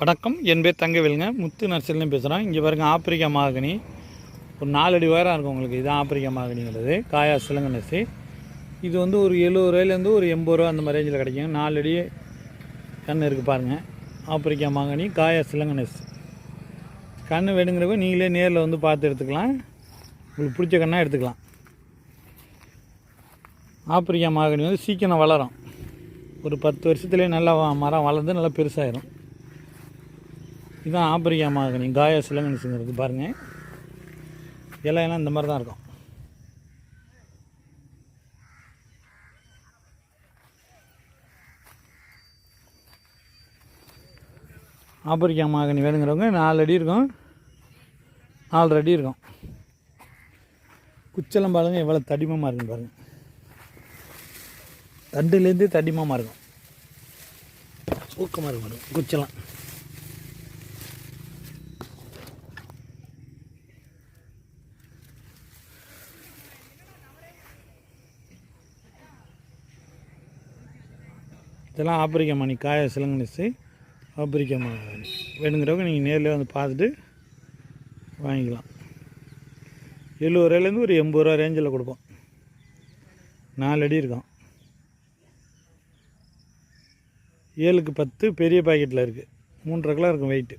வணக்கம். என் பேர் தங்கவேலுங்க. முத்து நர்சரிலையும் பேசுகிறோம் இங்கே பாருங்க ஆப்பிரிக்கா மாகனி. ஒரு நாலு அடி உயரம் இருக்கும் உங்களுக்கு. இதுதான் ஆப்பிரிக்கா மாகனிங்கிறது. காயா சிலங்க நெசி. இது வந்து ஒரு எழுபது ரூபாயிலேருந்து ஒரு எண்பது ரூபா அந்த மாதிரி ரேஞ்சில் கிடைக்கும் நாலு அடி கன்று இருக்குது பாருங்கள் ஆப்பிரிக்கா மாகனி காயா சிலங்க நெஸ் கன்று வேணுங்கிறப்ப நீங்களே நேரில் வந்து பார்த்து எடுத்துக்கலாம். உங்களுக்கு பிடிச்ச கண்ணாக எடுத்துக்கலாம். ஆப்பிரிக்கா மாகனி வந்து சீக்கிரம் வளரும். ஒரு பத்து வருஷத்துலேயே நல்லா மரம் வளர்ந்து நல்லா பெருசாகிடும் இதுதான் ஆப்பிரிக்கா மாகனி காயா சிலங்கனிசுங்கிறது பாருங்கள் இலையெல்லாம் இந்த மாதிரி தான் இருக்கும். ஆப்பிரிக்கா மாகனி வேணுங்கிறவங்க நாலு அடி இருக்கும். நாலரை அடி இருக்கும். குச்செல்லாம் பாருங்க எவ்வளோ தடிமமாக இருக்குன்னு பாருங்கள் தண்டுலேருந்து தடிமமாக இருக்கும். ஊக்கமாக இருக்கும் குச்சலம் இதெல்லாம் ஆப்பிரிக்கா மணி காய சிலங்கனிசு ஆப்பிரிக்க மணி. வேணுங்கிறவங்க நீங்கள் நேரில் வந்து பார்த்துட்டு வாங்கிக்கலாம். எழுபது ரூபாயிலேருந்து ஒரு எண்பது ரூபா ரேஞ்சில் கொடுப்போம். நாலு அடி இருக்கும். ஏழுக்கு பத்து பெரிய பாக்கெட்டில் இருக்குது மூன்றரை கிலோ இருக்கும் வெயிட்டு